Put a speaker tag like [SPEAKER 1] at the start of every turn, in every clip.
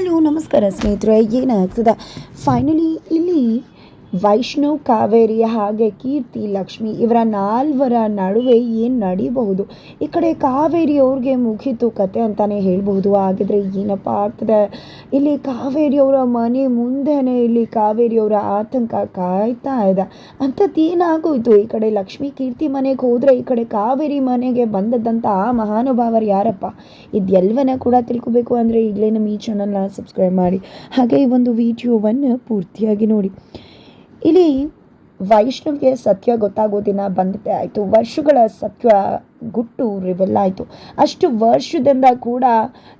[SPEAKER 1] Hello ನಮಸ್ಕಾರ ಸ್ನೇಹಿತರೆ ಏನಾಗ್ತದೆ ಫೈನಲಿ ಇಲ್ಲಿ ವೈಷ್ಣವ್ ಕಾವೇರಿ ಹಾಗೆ ಕೀರ್ತಿ, ಲಕ್ಷ್ಮಿ ಇವರ ನಾಲ್ವರ ನಡುವೆ ಏನು ನಡೀಬಹುದು? ಈ ಕಡೆ ಕಾವೇರಿ ಅವ್ರಿಗೆ ಮುಗೀತು ಕತೆ ಅಂತಾನೆ ಹೇಳ್ಬಹುದು. ಹಾಗಿದ್ರೆ ಏನಪ್ಪ ಆಗ್ತದೆ? ಇಲ್ಲಿ ಕಾವೇರಿ ಅವರ ಮನೆ ಮುಂದೆನೇ ಇಲ್ಲಿ ಕಾವೇರಿ ಅವರ ಆತಂಕ ಕಾಯ್ತಾ ಇದೆ. ಅಂಥದ್ದು ಏನಾಗೋಯ್ತು? ಈ ಕಡೆ ಲಕ್ಷ್ಮಿ ಕೀರ್ತಿ ಮನೆಗೆ ಹೋದರೆ ಈ ಕಡೆ ಕಾವೇರಿ ಮನೆಗೆ ಬಂದದ್ದಂಥ ಆ ಮಹಾನುಭಾವರು ಯಾರಪ್ಪ? ಇದೆಲ್ಲವನ್ನ ಕೂಡ ತಿಳ್ಕೊಬೇಕು ಅಂದರೆ ಈಗಲೇ ನಮ್ಮ ಈ ಚಾನಲ್ನ ಸಬ್ಸ್ಕ್ರೈಬ್ ಮಾಡಿ. ಹಾಗೆ ಈ ಒಂದು ವಿಡಿಯೋವನ್ನು ಪೂರ್ತಿಯಾಗಿ ನೋಡಿ. ಇಲ್ಲಿ ವೈಷ್ಣವ್ಗೆ ಸತ್ಯ ಗೊತ್ತಾಗೋ ದಿನ ಬಂದಿದ್ದೆ ಆಯಿತು ವರ್ಷಗಳ ಸತ್ಯ ಗುಟ್ಟು ರಿವೆಲ್ ಆಯಿತು. ಅಷ್ಟು ವರ್ಷದಿಂದ ಕೂಡ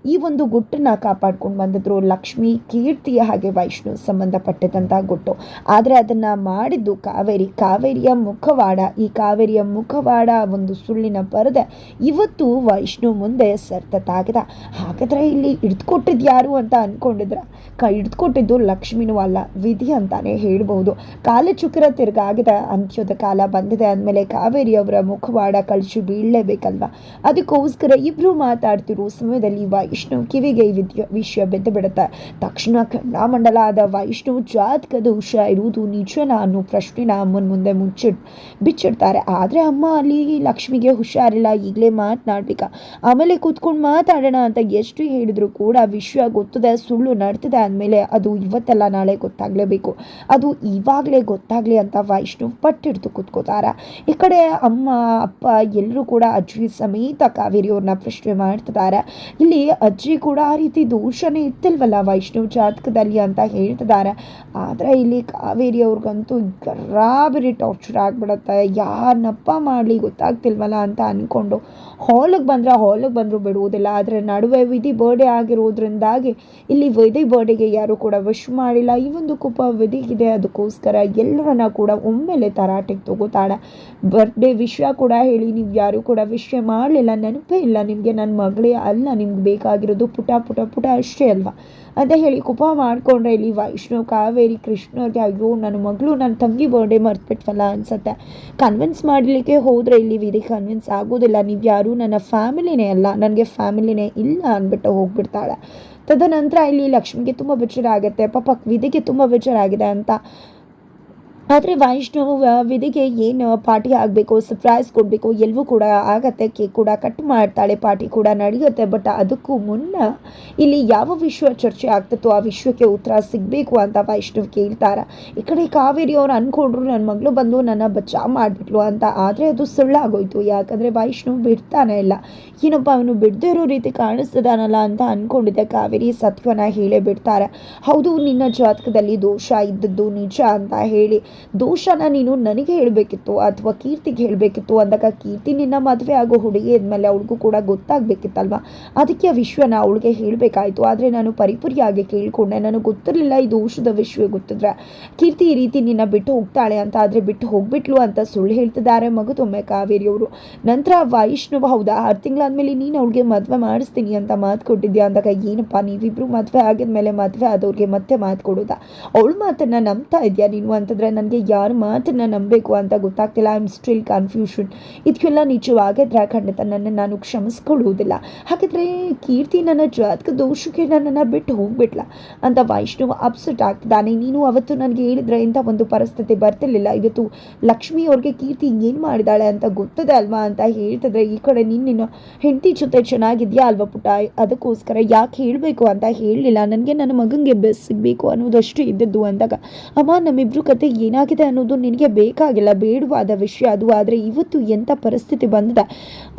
[SPEAKER 1] ಈ ಒಂದು ಗುಟ್ಟನ್ನ ಕಾಪಾಡ್ಕೊಂಡು ಬಂದಿದ್ರು ಲಕ್ಷ್ಮಿ, ಕೀರ್ತಿಯ ಹಾಗೆ ವೈಷ್ಣು ಸಂಬಂಧಪಟ್ಟಿದ್ದಂಥ ಗುಟ್ಟು. ಆದರೆ ಅದನ್ನು ಮಾಡಿದ್ದು ಕಾವೇರಿ. ಕಾವೇರಿಯ ಮುಖವಾಡ, ಈ ಕಾವೇರಿಯ ಮುಖವಾಡ ಒಂದು ಸುಳ್ಳಿನ ಪರದೆ ಇವತ್ತು ವೈಷ್ಣು ಮುಂದೆ ಸರ್ತತಾಗಿದೆ ಹಾಗಾದ್ರೆ ಇಲ್ಲಿ ಹಿಡ್ದುಕೊಟ್ಟಿದ್ದು ಯಾರು ಅಂತ ಅನ್ಕೊಂಡಿದ್ರ? ಕ ಹಿಡ್ದುಕೊಟ್ಟಿದ್ದು ಲಕ್ಷ್ಮಿನೂ ಅಲ್ಲ, ವಿಧಿ ಅಂತಾನೆ ಹೇಳ್ಬಹುದು. ಕಾಲಚುಕ್ರ ತಿರುಗಾಗಿದೆ, ಅಂತ್ಯದ ಕಾಲ ಬಂದಿದೆ ಅಂದಮೇಲೆ ಕಾವೇರಿಯವರ ಮುಖವಾಡ ಮುಖವಾಡ ಕಳಚಿ ಬೀಳಲೇಬೇಕಲ್ವಾ ಅದಕ್ಕೋಸ್ಕರ ಇಬ್ಬರು ಮಾತಾಡ್ತಿರೋ ಸಮಯದಲ್ಲಿ ವೈಷ್ಣು ಕಿವಿಗೆ ವಿದ್ಯ ವಿಷಯ ಬೆದ್ದು ಬಿಡುತ್ತೆ. ತಕ್ಷಣ ಖಂಡಾಮಂಡಲ ಆದ ವೈಷ್ಣು ಜಾತಕ ದೋಷ ಇರುವುದು ನಿಜನ ಅನ್ನೋ ಪ್ರಶ್ನೆನ ಅಮ್ಮನ ಮುಂದೆ ಮುಚ್ಚಿ ಬಿಚ್ಚಿಡ್ತಾರೆ. ಆದರೆ ಅಮ್ಮ ಅಲ್ಲಿ ಲಕ್ಷ್ಮಿಗೆ ಹುಷಾರಿಲ್ಲ. ಈಗಲೇ ಮಾತನಾಡ್ಬೇಕ ಆಮೇಲೆ ಕೂತ್ಕೊಂಡು ಮಾತಾಡೋಣ ಅಂತ ಎಷ್ಟು ಹೇಳಿದ್ರು ಕೂಡ ವಿಷಯ ಗೊತ್ತದೆ, ಸುಳ್ಳು ನಡ್ತದೆ ಅಂದಮೇಲೆ ಅದು ಇವತ್ತೆಲ್ಲ, ನಾಳೆ ಗೊತ್ತಾಗಲೇಬೇಕು. ಅದು ಇವಾಗಲೇ ಗೊತ್ತಾಗಲಿ ಅಂತ ವೈಷ್ಣು ಪಟ್ಟಿಡ್ದು ಕೂತ್ಕೋತಾರೆ. ಈ ಕಡೆ ಅಮ್ಮ, ಅಪ್ಪ ಎಲ್ಲರೂ ಕೂಡ ಅಜ್ಜಿ ಸಮೇತ ಕಾವೇರಿ ಅವ್ರನ್ನ ಪ್ರಶ್ನೆ ಮಾಡ್ತಿದ್ದಾರೆ. ಇಲ್ಲಿ ಅಜ್ಜಿ ಕೂಡ ಆ ರೀತಿ ದೋಷನೇ ಇತ್ತಿಲ್ವಲ್ಲ ವೈಷ್ಣವ್ ಜಾತಕದಲ್ಲಿ ಅಂತ ಹೇಳ್ತಿದ್ದಾರೆ. ಆದರೆ ಇಲ್ಲಿ ಕಾವೇರಿ ಅವ್ರಿಗಂತೂ ಗರಾಬರಿ ಟಾರ್ಚರ್ ಆಗಿಬಿಡುತ್ತೆ. ಯಾರನ್ನಪ್ಪ ಮಾಡಲಿ ಗೊತ್ತಾಗ್ತಿಲ್ವಲ್ಲ ಅಂತ ಅಂದ್ಕೊಂಡು ಹಾಲಿಗೆ ಬಂದರೆ ಹಾಲಿಗೆ ಬಂದರೂ ಬಿಡುವುದಿಲ್ಲ. ಆದರೆ ನಡುವೆ ವಿಧಿ ಬರ್ಡೇ ಆಗಿರೋದ್ರಿಂದಾಗಿ ಇಲ್ಲಿ ವಿಧಿ ಬರ್ಡೇಗೆ ಯಾರು ಕೂಡ ವಿಶ್ ಮಾಡಿಲ್ಲ. ಈ ಒಂದು ಕುಪ ವಿಧಿಗಿದೆ ಅದಕ್ಕೋಸ್ಕರ ಎಲ್ಲರನ್ನ ಕೂಡ ಒಮ್ಮೆಲೆ ತರಾಟೆಗೆ ತಗೋತಾಳೆ. ಬರ್ಡೇ ವಿಷಯ ಕೂಡ ಹೇಳಿ ನೀವು ಯಾರು ಕೂಡ ವಿಷಯ ಮಾಡಲಿಲ್ಲ, ನೆನಪೇ ಇಲ್ಲ. ನಿಮಗೆ ನನ್ನ ಮಗಳೇ ಅಲ್ಲ, ನಿಮ್ಗೆ ಬೇಕಾಗಿರೋದು ಪುಟ ಪುಟ ಪುಟ ಅಷ್ಟೇ ಅಲ್ವಾ? ಅಂತ ಹೇಳಿ ಕುಪ ಮಾಡಿಕೊಂಡ್ರೆ ಇಲ್ಲಿ ವೈಷ್ಣವ್, ಕಾವೇರಿ ಕೃಷ್ಣವ್ರಿಗೆ ಅಯ್ಯೋ, ನನ್ನ ಮಗಳು ನನ್ನ ತಂಗಿ ಬರ್ಡೇ ಮರ್ತ್ಬಿಟ್ವಲ್ಲ ಅನ್ಸುತ್ತೆ. ಕನ್ವಿನ್ಸ್ ಮಾಡಲಿಕ್ಕೆ ಹೋದರೆ ಇಲ್ಲಿ ವಿಧಿ ಕನ್ವಿನ್ಸ್ ಆಗೋದಿಲ್ಲ. ನೀವು ಯಾರು ನನ್ನ ಫ್ಯಾಮಿಲಿನೇ ಅಲ್ಲ, ನನಗೆ ಫ್ಯಾಮಿಲಿನೇ ಇಲ್ಲ ಅಂದ್ಬಿಟ್ಟು ಹೋಗ್ಬಿಡ್ತಾಳೆ. ತದನಂತರ ಇಲ್ಲಿ ಲಕ್ಷ್ಮಿಗೆ ತುಂಬ ಬೇಜಾರಾಗುತ್ತೆ. ಪಾಪ ವಿಧಿಗೆ ತುಂಬ ಬೇಜಾರಾಗಿದೆ ಅಂತ ಆದರೆ ವೈಷ್ಣವ್ ವಿಧಿಗೆ ಏನು ಪಾರ್ಟಿ ಆಗಬೇಕು ಸರ್ಪ್ರೈಸ್ ಕೊಡಬೇಕು ಎಲ್ಲವೂ ಕೂಡ ಆಗತ್ತೆ, ಕೇಕ್ ಕೂಡ ಕಟ್ ಮಾಡ್ತಾಳೆ, ಪಾರ್ಟಿ ಕೂಡ ನಡೆಯುತ್ತೆ ಬಟ್ ಅದಕ್ಕೂ ಮುನ್ನ ಇಲ್ಲಿ ಯಾವ ವಿಶ್ವ ಚರ್ಚೆ ಆಗ್ತಿತ್ತೋ? ಆ ವಿಶ್ವಕ್ಕೆ ಉತ್ತರ ಸಿಗಬೇಕು ಅಂತ ವೈಷ್ಣವ್ ಕೇಳ್ತಾರೆ? ಈ ಕಡೆ ಕಾವೇರಿ ಅವ್ರು ಅಂದ್ಕೊಂಡ್ರು ನನ್ನ ಮಗಳು ಬಂದು ನನ್ನ ಬಚ್ಚಾ ಮಾಡಿಬಿಟ್ಲು ಅಂತ, ಆದರೆ ಅದು ಸುಳ್ಳಾಗೋಯ್ತು. ಯಾಕಂದರೆ ವೈಷ್ಣವ್ ಬಿಡ್ತಾನೆ ಇಲ್ಲ. ಏನಪ್ಪ ಅವನು ಬಿಡದೇ ಇರೋ ರೀತಿ ಕಾಣಿಸ್ತಿದಾನಲ್ಲ ಅಂತ ಅಂದ್ಕೊಂಡಿದ್ದೆ ಕಾವೇರಿ ಸತ್ವನ ಹೇಳೇ ಬಿಡ್ತಾರೆ? ಹೌದು, ನಿನ್ನ ಜಾತಕದಲ್ಲಿ ದೋಷ ಇದ್ದದ್ದು ನಿಜ ಅಂತ ಹೇಳಿ. ದೋಷನ ನೀನು ನನಗೆ ಹೇಳಬೇಕಿತ್ತು ಅಥವಾ ಕೀರ್ತಿಗೆ ಹೇಳಬೇಕಿತ್ತು ಅಂದಾಗ ಕೀರ್ತಿ ನಿನ್ನ ಮದುವೆ ಆಗೋ ಹುಡುಗಿ ಇದ್ಮೇಲೆ ಅವಳಿಗೂ ಕೂಡ ಗೊತ್ತಾಗಬೇಕಿತ್ತಲ್ವಾ? ಅದಕ್ಕೆ ಆ ವಿಶ್ವನ ಅವಳಿಗೆ ಹೇಳಬೇಕಾಯಿತು. ಆದರೆ ನಾನು ಪರಿಪುರಿಯಾಗಿ ಕೇಳಿಕೊಂಡೆ. ನನಗೆ ಗೊತ್ತಿರಲಿಲ್ಲ ಈ ದೋಷದ ವಿಷಯ ಗೊತ್ತಿದ್ರೆ. ಕೀರ್ತಿ ಈ ರೀತಿ ನಿನ್ನ ಬಿಟ್ಟು ಹೋಗ್ತಾಳೆ ಅಂತ ಆದರೆ ಬಿಟ್ಟು ಹೋಗ್ಬಿಟ್ಲು ಅಂತ ಸುಳ್ಳು ಹೇಳ್ತಿದ್ದಾರೆ ಮಗುದೊಮ್ಮೆ ಕಾವೇರಿಯವರು. ನಂತರ ವೈಷ್ಣವ, ಹೌದಾ? ಆರು ತಿಂಗಳಾದ್ಮೇಲೆ ನೀನು ಅವಳಿಗೆ ಮದುವೆ ಮಾಡಿಸ್ತೀನಿ ಅಂತ ಮಾತು ಕೊಟ್ಟಿದ್ಯಾ? ಅಂದಾಗ ಏನಪ್ಪ, ನೀವಿಬ್ರು ಮದುವೆ ಆಗಿದ್ಮೇಲೆ ಮದುವೆ ಆದವ್ರಿಗೆ ಮತ್ತೆ ಮಾತು ಕೊಡೋದಾ? ಅವಳು ಮಾತನ್ನ ನಂಬ್ತಾ ಇದೆಯಾ ನೀನು? ಅಂತಂದ್ರೆ ನನಗೆ ಯಾರ ಮಾತನ್ನು ನಂಬಬೇಕು ಅಂತ ಗೊತ್ತಾಗ್ತಿಲ್ಲ. ಐ ಆಮ್ ಸ್ಟಿಲ್ ಕನ್ಫ್ಯೂಷನ್ ಇದಕ್ಕೆಲ್ಲ ನಿಜವಾಗಿದ್ರೆ ಖಂಡಿತ ನನ್ನ ನಾನು ಕ್ಷಮಿಸ್ಕೊಳ್ಳುವುದಿಲ್ಲ. ಹಾಗಿದ್ರೆ ಕೀರ್ತಿ ನನ್ನ ಜಾತಕ ದೋಷಕ್ಕೆ ನನ್ನನ್ನು ಬಿಟ್ಟು ಹೋಗ್ಬಿಟ್ಲ ಅಂತ ವೈಷ್ಣವ್ ಅಪ್ಸೆಟ್ ಆಗ್ತಿದ್ದಾನೆ. ನೀನು ಅವತ್ತು ನನಗೆ ಹೇಳಿದ್ರೆ ಇಂಥ ಒಂದು ಪರಿಸ್ಥಿತಿ ಬರ್ತಿರ್ಲಿಲ್ಲ. ಇವತ್ತು ಲಕ್ಷ್ಮಿ ಅವ್ರಿಗೆ ಕೀರ್ತಿ ಏನು ಮಾಡಿದಾಳೆ ಅಂತ ಗೊತ್ತದೆ ಅಲ್ವಾ ಅಂತ ಹೇಳ್ತಿದ್ರೆ ಈ ಕಡೆ ನಿನ್ನ ಹೆಂಡತಿ ಜೊತೆ ಚೆನ್ನಾಗಿದೆಯಾ ಅಲ್ವಾ ಪುಟ ಅದಕ್ಕೋಸ್ಕರ ಯಾಕೆ ಹೇಳಬೇಕು ಅಂತ ಹೇಳಲಿಲ್ಲ. ನನಗೆ ನನ್ನ ಮಗನಿಗೆ ಬೆಸ್ ಸಿಗಬೇಕು ಅನ್ನೋದಷ್ಟು ಇದ್ದದ್ದು ಅಂದಾಗ ಅಮ್ಮ ನಮ್ಮಿಬ್ರು ಕತೆ ಏನಾಗಿದೆ ಅನ್ನೋದು ನಿನಗೆ ಬೇಕಾಗಿಲ್ಲ, ಬೇಡವಾದ ವಿಷಯ ಅದು. ಆದರೆ ಇವತ್ತು ಎಂಥ ಪರಿಸ್ಥಿತಿ ಬಂದಿದೆ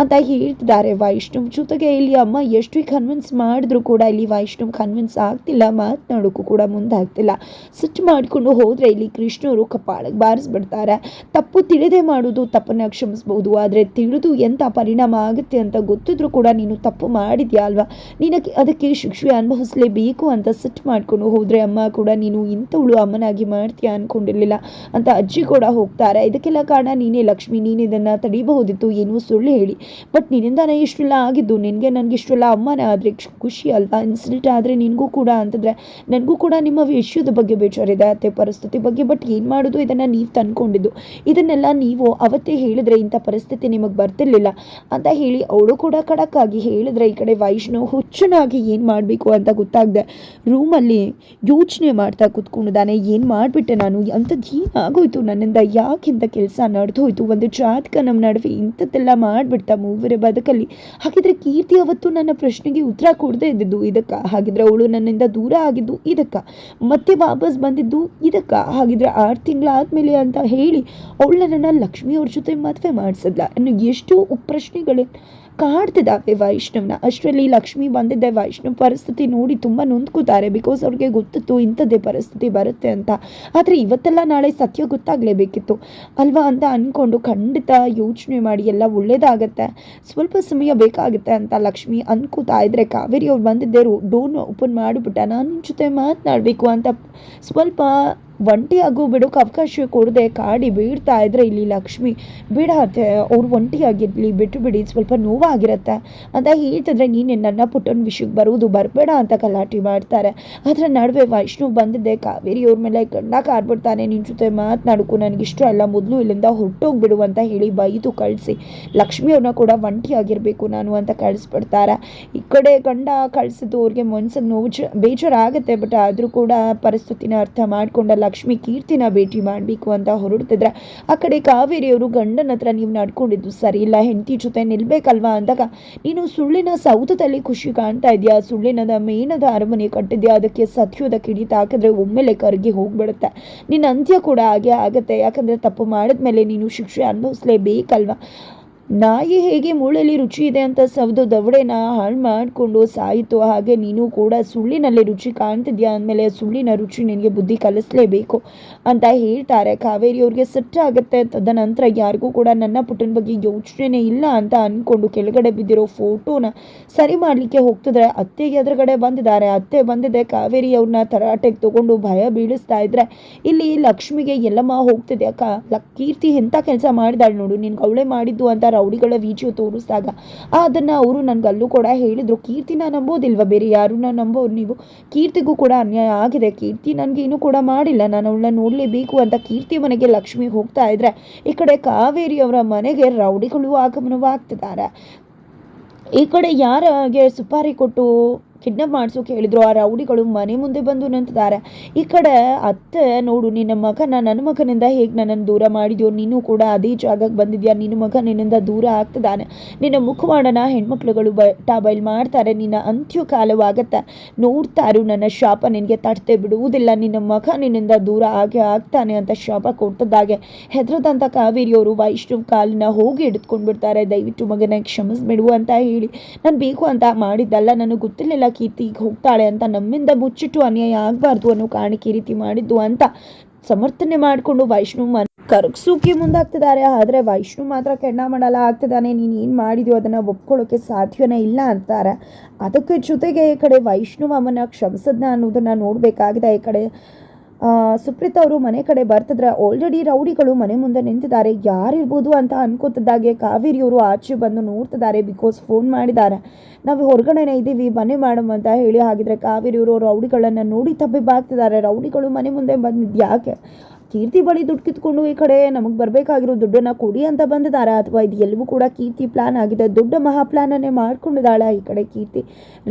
[SPEAKER 1] ಅಂತ ಹೇಳ್ತಿದ್ದಾರೆ ವೈಷ್ಣವ್. ಜೊತೆಗೆ ಇಲ್ಲಿ ಅಮ್ಮ ಎಷ್ಟು ಕನ್ವಿನ್ಸ್ ಮಾಡಿದ್ರು ಕೂಡ ಇಲ್ಲಿ ವೈಷ್ಣವ್ ಕನ್ವಿನ್ಸ್ ಆಗ್ತಿಲ್ಲ, ಮಾತನಾಡೋಕ್ಕೂ ಕೂಡ ಮುಂದಾಗ್ತಿಲ್ಲ. ಸಿಟ್ಟು ಮಾಡಿಕೊಂಡು ಹೋದರೆ ಇಲ್ಲಿ ಕೃಷ್ಣವರು ಕಪಾಳಕ್ಕೆ ಬಾರಿಸ್ಬಿಡ್ತಾರೆ. ತಪ್ಪು ತಿಳಿದೇ ಮಾಡೋದು ತಪ್ಪನ್ನು ಕ್ಷಮಿಸ್ಬೋದು. ಆದರೆ ತಿಳಿದು ಎಂಥ ಪರಿಣಾಮ ಆಗುತ್ತೆ ಅಂತ ಗೊತ್ತಿದ್ರು ಕೂಡ ನೀನು ತಪ್ಪು ಮಾಡಿದ್ಯಾ ಅಲ್ವಾ? ನಿನಗೆ ಅದಕ್ಕೆ ಶಿಕ್ಷೆ ಅನುಭವಿಸಲೇಬೇಕು ಅಂತ ಸಿಟ್ಟು ಮಾಡಿಕೊಂಡು ಹೋದರೆ ಅಮ್ಮ ಕೂಡ ನೀನು ಇಂಥವಳು ಅಮ್ಮನಾಗಿ ಮಾಡ್ತೀಯ ಅಂದ್ಕೊಂಡಿರಲಿಲ್ಲ ಅಂತ ಅಜ್ಜಿ ಕೂಡ ಹೋಗ್ತಾರೆ. ಇದಕ್ಕೆಲ್ಲ ಕಾರಣ ನೀನೇ ಲಕ್ಷ್ಮಿ, ನೀನು ಇದನ್ನು ತಡೀಬಹುದಿತ್ತು, ಏನು ಸುಳ್ಳು ಹೇಳಿ. ಬಟ್ ನಿನ್ನಿಂದಾನೇ ಇಷ್ಟೆಲ್ಲ ಆಗಿದ್ದು, ನಿನಗೆ ನನಗೆ ಇಷ್ಟೆಲ್ಲ ಅಮ್ಮನ ಆದರೆ, ಖುಷಿ ಅಲ್ವಾ? ಇನ್ಸಿಡೆಂಟ್ ಆದರೆ ನಿನಗೂ ಕೂಡ ಅಂತಂದರೆ, ನನಗೂ ಕೂಡ ನಿಮ್ಮ ವಿಷಯದ ಬಗ್ಗೆ ಬೇಜಾರಿದೆ, ಅತ್ತೆ ಪರಿಸ್ಥಿತಿ ಬಗ್ಗೆ. ಬಟ್ ಏನು ಮಾಡೋದು? ಇದನ್ನು ನೀವು ತಂದ್ಕೊಂಡಿದ್ದು. ಇದನ್ನೆಲ್ಲ ನೀವು ಅವತ್ತೇ ಹೇಳಿದ್ರೆ ಇಂಥ ಪರಿಸ್ಥಿತಿ ನಿಮಗೆ ಬರ್ತಿರ್ಲಿಲ್ಲ ಅಂತ ಹೇಳಿ, ಅವಳು ಕೂಡ ಕಡಕ್ಕಾಗಿ ಹೇಳಿದ್ರೆ, ಈ ಕಡೆ ವೈಷ್ಣವ್ ಹುಚ್ಚನಾಗಿ ಏನು ಮಾಡಬೇಕು ಅಂತ ಗೊತ್ತಾಗದೆ ರೂಮಲ್ಲಿ ಯೋಚನೆ ಮಾಡ್ತಾ ಕೂತ್ಕೊಂಡಿದ್ದಾನೆ. ಏನು ಮಾಡಿಬಿಟ್ಟೆ ನಾನು? ಅಂಥದ್ದು ಏನಾಗೋಯ್ತು ನನ್ನಿಂದ ಯಾಕಿಂತ ಕೆಲಸ ನಡೆದು ಹೋಯ್ತು ಒಂದು ಜಾತಕ ನಮ್ಮ ನಡುವೆ ಇಂಥದ್ದೆಲ್ಲ ಮಾಡಿಬಿಡ್ತಾ ಮೂವರ ಬದುಕಲ್ಲಿ. ಹಾಗಿದ್ರೆ ಕೀರ್ತಿ ಅವತ್ತು ನನ್ನ ಪ್ರಶ್ನೆಗೆ ಉತ್ತರ ಕೊಡದೇ ಇದ್ದಿದ್ದು ಇದಕ್ಕೆ? ಹಾಗಿದ್ರೆ ಅವಳು ನನ್ನಿಂದ ದೂರ ಆಗಿದ್ದು ಇದಕ್ಕೆ? ಮತ್ತೆ ವಾಪಸ್ ಬಂದಿದ್ದು ಇದಕ್ಕೆ? ಹಾಗಿದ್ರೆ ಆರು ತಿಂಗಳಾದ್ಮೇಲೆ ಅಂತ ಹೇಳಿ ಅವಳನ್ನ ಲಕ್ಷ್ಮಿ ಅವ್ರ ಜೊತೆ ಮದುವೆ ಮಾಡಿಸಿದ್ಲ. ಇನ್ನು ಎಷ್ಟೋ ಪ್ರಶ್ನೆಗಳು ಕಾಡ್ತಿದ್ದಾವೆ ವೈಷ್ಣವ್ನ. ಅಷ್ಟರಲ್ಲಿ ಲಕ್ಷ್ಮಿ ಬಂದಿದ್ದೆ. ವೈಷ್ಣವ್ ಪರಿಸ್ಥಿತಿ ನೋಡಿ ತುಂಬ ನೊಂದ್ಕೋತಾರೆ. ಬಿಕಾಸ್ ಅವ್ರಿಗೆ ಗೊತ್ತಿತ್ತು ಇಂಥದ್ದೇ ಪರಿಸ್ಥಿತಿ ಬರುತ್ತೆ ಅಂತ. ಆದರೆ ಇವತ್ತೆಲ್ಲ ನಾಳೆ ಸತ್ಯ ಗೊತ್ತಾಗಲೇಬೇಕಿತ್ತು. ಅಲ್ವಾ ಅಂತ ಅಂದ್ಕೊಂಡು ಖಂಡಿತ ಯೋಚನೆ ಮಾಡಿ ಎಲ್ಲ ಒಳ್ಳೇದಾಗತ್ತೆ. ಸ್ವಲ್ಪ ಸಮಯ ಬೇಕಾಗುತ್ತೆ ಅಂತ ಲಕ್ಷ್ಮಿ ಅನ್ಕೋತಾ ಇದ್ರೆ ಕಾವೇರಿ ಅವ್ರು ಬಂದಿದ್ದರು ಡೋರ್ನ ಓಪನ್ ಮಾಡಿಬಿಟ್ಟ. ನಾನು ಜೊತೆ ಮಾತನಾಡಬೇಕು ಅಂತ ಸ್ವಲ್ಪ ಒಂಟಿ ಆಗೋ ಬಿಡೋಕೆ ಅವಕಾಶ ಕೊಡದೆ ಕಾಡಿ ಬೀಳ್ತಾ ಇದ್ರೆ ಇಲ್ಲಿ ಲಕ್ಷ್ಮಿ ಬಿಡತ್ತೆ ಅವ್ರು ಒಂಟಿಯಾಗಿರಲಿ, ಬಿಟ್ಟು ಬಿಡಿ, ಸ್ವಲ್ಪ ನೋವಾಗಿರುತ್ತೆ. ಅಂತ ಹೇಳ್ತಿದ್ರೆ ನೀನು ನನ್ನ ಪುಟ್ಟನ ವಿಷಯಕ್ಕೆ ಬರುವುದು ಬರಬೇಡ ಅಂತ ಗಲಾಟೆ ಮಾಡ್ತಾರೆ. ಅದರ ನಡುವೆ ವೈಷ್ಣು ಬಂದಿದ್ದೆ, ಕಾವೇರಿ ಅವ್ರ ಮೇಲೆ ಗಂಡ ಕಾರ್ಬಿಡ್ತಾನೆ ನಿನ್ನ ಜೊತೆ ನನಗೆ ಇಷ್ಟ ಅಲ್ಲ ಮೊದಲು ಇಲ್ಲಿಂದ ಹೊರಟೋಗ್ಬಿಡು ಅಂತ ಹೇಳಿ ಬೈದು ಕಳಿಸಿ. ಲಕ್ಷ್ಮಿ ಅವ್ರನ್ನ ಕೂಡ ಒಂಟಿಯಾಗಿರಬೇಕು ನಾನು ಅಂತ ಕಳಿಸ್ಬಿಡ್ತಾರೆ. ಈ ಕಡೆ ಗಂಡ ಕಳಿಸಿದ್ದು ಅವ್ರಿಗೆ ಮನ್ಸಿಗೆ ನೋವು ಬೇಜಾರಾಗುತ್ತೆ, ಬಟ್ ಆದರೂ ಕೂಡ ಪರಿಸ್ಥಿತಿನ ಅರ್ಥ ಮಾಡ್ಕೊಂಡ ಲಕ್ಷ್ಮಿ ಕೀರ್ತಿನ ಭೇಟಿ ಮಾಡಬೇಕು ಅಂತ ಹೊರಡ್ತಿದ್ರೆ ಆ ಕಡೆ ಕಾವೇರಿಯವರು ಗಂಡನ ಹತ್ರ ನೀವು ನಡ್ಕೊಂಡಿದ್ದು ಸರಿ ಇಲ್ಲ, ಹೆಂಡತಿ ಜೊತೆ ನಿಲ್ಬೇಕಲ್ವಾ ಅಂದಾಗ, ನೀನು ಸುಳ್ಳಿನ ಸೌಧದಲ್ಲಿ ಖುಷಿ ಕಾಣ್ತಾ ಇದೆಯಾ? ಸುಳ್ಳಿನದ ಮೇಣದ ಅರಮನೆ ಕಟ್ಟಿದ್ಯಾ? ಅದಕ್ಕೆ ಸತ್ಯದ ಕಿಡಿತ ಹಾಕಿದ್ರೆ ಒಮ್ಮೆಲೆ ಕರ್ಗಿ ಹೋಗ್ಬಿಡುತ್ತೆ. ನಿನ್ನ ಅಂತ್ಯ ಕೂಡ ಹಾಗೆ ಆಗುತ್ತೆ. ಯಾಕಂದರೆ ತಪ್ಪು ಮಾಡಿದ್ಮೇಲೆ ನೀನು ಶಿಕ್ಷೆ ಅನುಭವಿಸ್ಲೇಬೇಕಲ್ವಾ? ನಾಯಿ ಹೇಗೆ ಮೂಳೆಯಲ್ಲಿ ರುಚಿ ಇದೆ ಅಂತ ಸವದು ದವಡೆನ ಹಾಳು ಮಾಡಿಕೊಂಡು ಸಾಯಿತು, ಹಾಗೆ ನೀನು ಕೂಡ ಸುಳ್ಳಿನಲ್ಲಿ ರುಚಿ ಕಾಣ್ತಿದ್ಯಾ ಅಂದಮೇಲೆ ಸುಳ್ಳಿನ ರುಚಿ ನಿನಗೆ ಬುದ್ಧಿ ಕಲಿಸಲೇಬೇಕು ಅಂತ ಹೇಳ್ತಾರೆ. ಕಾವೇರಿ ಅವ್ರಿಗೆ ಆಗುತ್ತೆ. ತದನಂತರ ಯಾರಿಗೂ ಕೂಡ ನನ್ನ ಪುಟ್ಟನ ಬಗ್ಗೆ ಯೋಚನೆ ಇಲ್ಲ ಅಂತ ಅಂದ್ಕೊಂಡು ಕೆಳಗಡೆ ಬಿದ್ದಿರೋ ಫೋಟೋನ ಸರಿ ಮಾಡಲಿಕ್ಕೆ ಹೋಗ್ತಿದ್ರೆ ಅತ್ತೆಗೆ ಎದುರುಗಡೆ ಬಂದಿದ್ದಾರೆ. ಅತ್ತೆ ಬಂದಿದೆ. ಕಾವೇರಿ ಅವ್ರನ್ನ ತರಾಟೆಗೆ ತಗೊಂಡು ಭಯ ಬೀಳಿಸ್ತಾ ಇದ್ರೆ, ಇಲ್ಲಿ ಲಕ್ಷ್ಮಿಗೆ ಎಲ್ಲಮ್ಮ ಹೋಗ್ತಿದೆ ಅಕ್ಕ ಕೀರ್ತಿ ಎಂಥ ಕೆಲಸ ಮಾಡಿದಾಳೆ ನೋಡು ನಿನ್ಗೆ ಅವಳೆ ಮಾಡಿದ್ದು ಅಂತ ರೌಡಿಗಳ ವಿಡಿಯೋ ತೋರಿಸಿದಾಗ ಅದನ್ನು ಅವರು ನನಗೆ ಅಲ್ಲೂ ಕೂಡ ಹೇಳಿದರು. ಕೀರ್ತಿನ ನಂಬೋದಿಲ್ವ ಬೇರೆ ಯಾರನ್ನ ನಂಬೋರು ನೀವು? ಕೀರ್ತಿಗೂ ಕೂಡ ಅನ್ಯಾಯ ಆಗಿದೆ. ಕೀರ್ತಿ ನನಗೇನು ಕೂಡ ಮಾಡಿಲ್ಲ. ನಾನು ಅವಳನ್ನ ನೋಡಲೇಬೇಕು ಅಂತ ಕೀರ್ತಿ ಮನೆಗೆ ಲಕ್ಷ್ಮಿ ಹೋಗ್ತಾ ಇದ್ರೆ, ಈ ಕಡೆ ಕಾವೇರಿ ಅವರ ಮನೆಗೆ ರೌಡಿಗಳು ಆಗಮನವಾಗ್ತಿದ್ದಾರೆ. ಈ ಕಡೆ ಯಾರಿಗೆ ಸುಪಾರಿ ಕೊಟ್ಟು ಕಿಡ್ನಾಪ್ ಮಾಡಿಸೋಕೆ ಹೇಳಿದ್ರು. ಆ ರೌಡಿಗಳು ಮನೆ ಮುಂದೆ ಬಂದು ನಿಂತಿದ್ದಾರೆ. ಈ ಕಡೆ ಅತ್ತೆ, ನೋಡು, ನಿನ್ನ ಮಗನ, ನನ್ನ ಮಗನಿಂದ ಹೇಗೆ ನನ್ನನ್ನು ದೂರ ಮಾಡಿದ್ಯೋ, ನೀನು ಕೂಡ ಅದೇ ಜಾಗಕ್ಕೆ ಬಂದಿದ್ಯಾ? ನಿನ್ನ ಮಗ ನಿನ್ನಿಂದ ದೂರ ಆಗ್ತಿದ್ದಾನೆ. ನಿನ್ನ ಮುಖವಾಡನ ಹೆಣ್ಮಕ್ಳುಗಳು ಬ ಬಯಲು ಮಾಡ್ತಾರೆ. ನಿನ್ನ ಅಂತ್ಯಕಾಲವಾಗತ್ತೆ ನೋಡ್ತಾ ಇರು, ನನ್ನ ಶಾಪ ನಿನಗೆ ತಟ್ಟೆ ಬಿಡುವುದಿಲ್ಲ. ನಿನ್ನ ಮಗ ನಿನ್ನಿಂದ ದೂರ ಆಗೇ ಆಗ್ತಾನೆ ಅಂತ ಶಾಪ ಕೊಟ್ಟದಾಗೆ ಹೆದರದಂಥ ಕಾವೇರಿಯವರು ವೈಷ್ಣವ್ ಕಾಲಿನ ಹೋಗಿ ಹಿಡಿದುಕೊಂಡು ಬಿಡ್ತಾರೆ ದಯವಿಟ್ಟು ಮಗನ ಕ್ಷಮಿಸ್ಬಿಡು ಅಂತ ಹೇಳಿ. ನಾನು ಬೇಕು ಅಂತ ಮಾಡಿದ್ದಲ್ಲ. ನನಗೆ ಗೊತ್ತಿರಲಿಲ್ಲ ಕೀರ್ತಿ ಈಗ ಹೋಗ್ತಾಳೆ ಅಂತ ನಮ್ಮಿಂದ ಮುಚ್ಚಿಟ್ಟು ಅನ್ಯಾಯ ಆಗಬಾರ್ದು ಅನ್ನೋ ಕಾರಣಕ್ಕೆ ಈ ರೀತಿ ಮಾಡಿದ್ದು ಅಂತ ಸಮರ್ಥನೆ ಮಾಡಿಕೊಂಡು ವೈಷ್ಣವ್ ಕರಗಿಸೋಕೆ ಮುಂದಾಗ್ತಿದ್ದಾರೆ. ಆದರೆ ವೈಷ್ಣು ಮಾತ್ರ ಕೆಂಡಾಮಂಡಲ ಆಗ್ತಿದ್ದಾನೆ. ನೀನು ಏನು ಮಾಡಿದ್ಯೋ ಅದನ್ನು ಒಪ್ಕೊಳ್ಳೋಕೆ ಸಾಧ್ಯವೇ ಇಲ್ಲ ಅಂತಾರೆ. ಅದಕ್ಕೆ ಜೊತೆಗೆ ಈ ಕಡೆ ವೈಷ್ಣವ್ ಅಮ್ಮನ ಕ್ಷಮಿಸದ್ನ ಅನ್ನೋದನ್ನು ನೋಡಬೇಕಾಗಿದೆ. ಈ ಕಡೆ ಸುಪ್ರೀತ್ ಅವರು ಮನೆ ಕಡೆ ಬರ್ತಿದ್ರೆ ಆಲ್ರೆಡಿ ರೌಡಿಗಳು ಮನೆ ಮುಂದೆ ನಿಂತಿದ್ದಾರೆ. ಯಾರಿರ್ಬೋದು ಅಂತ ಅನ್ಕೋತಿದ್ದಾಗೆ ಕಾವೇರಿಯವರು ಆಚೆ ಬಂದು ನೋಡ್ತಿದ್ದಾರೆ ಬಿಕಾಸ್ ಫೋನ್ ಮಾಡಿದ್ದಾರೆ. ನಾವು ಹೊರಗಡೆನೇ ಇದ್ದೀವಿ ಮನೆ ಮಾಡಮ್ ಅಂತ ಹೇಳಿ. ಹಾಗಿದ್ರೆ ಕಾವೇರಿಯವರು ರೌಡಿಗಳನ್ನು ನೋಡಿ ತಬ್ಬಿ ಬಾಗ್ತಿದ್ದಾರೆ ರೌಡಿಗಳು ಮನೆ ಮುಂದೆ ಬಂದಿದ್ದು ಯಾಕೆ? ಕೀರ್ತಿ ಬಳಿ ದುಡ್ಡು ಕಿತ್ಕೊಂಡು ಈ ಕಡೆ ನಮಗೆ ಬರಬೇಕಾಗಿರೋ ದುಡ್ಡನ್ನು ಕೊಡಿ ಅಂತ ಬಂದಿದ್ದಾರೆ ಅಥವಾ ಇದು ಎಲ್ಲವೂ ಕೂಡ ಕೀರ್ತಿ ಪ್ಲಾನ್ ಆಗಿದೆ. ದೊಡ್ಡ ಮಹಾ ಪ್ಲಾನನ್ನೇ ಮಾಡ್ಕೊಂಡಿದ್ದಾಳೆ ಈ ಕಡೆ ಕೀರ್ತಿ.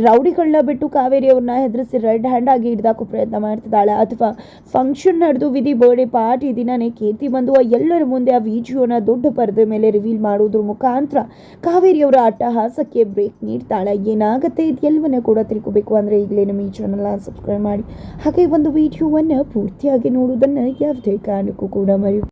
[SPEAKER 1] ರೌಡಿಗಳನ್ನ ಬಿಟ್ಟು ಕಾವೇರಿ ಅವ್ರನ್ನ ಹೆದರಿಸಿ ರೆಡ್ ಹ್ಯಾಂಡ್ ಆಗಿ ಹಿಡ್ದಾಕೋ ಪ್ರಯತ್ನ ಮಾಡ್ತಿದ್ದಾಳೆ. ಅಥವಾ ಫಂಕ್ಷನ್ ನಡೆದು ವಿಧಿ ಬರ್ಡೇ ಪಾರ್ಟಿ ದಿನನೇ ಕೀರ್ತಿ ಬಂದು ಎಲ್ಲರ ಮುಂದೆ ಆ ವಿಡಿಯೋನ ದೊಡ್ಡ ಪರದೆ ಮೇಲೆ ರಿವೀಲ್ ಮಾಡೋದ್ರ ಮುಖಾಂತರ ಕಾವೇರಿಯವರ ಅಟ್ಟಹಾಸಕ್ಕೆ ಬ್ರೇಕ್ ನೀಡ್ತಾಳೆ. ಏನಾಗುತ್ತೆ ಇದು ಕೂಡ ತಿಳ್ಕೊಬೇಕು ಅಂದರೆ ಈಗಲೇ ನಮ್ಮ ಈ ಚಾನಲ್ನ ಸಬ್ಸ್ಕ್ರೈಬ್ ಮಾಡಿ. ಹಾಗೆ ಒಂದು ವಿಡಿಯೋವನ್ನು ಪೂರ್ತಿಯಾಗಿ ನೋಡುವುದನ್ನು ಯಾವುದೇ ಕಾರಣಕ್ಕೂ ಕೂಡ ಮರಿ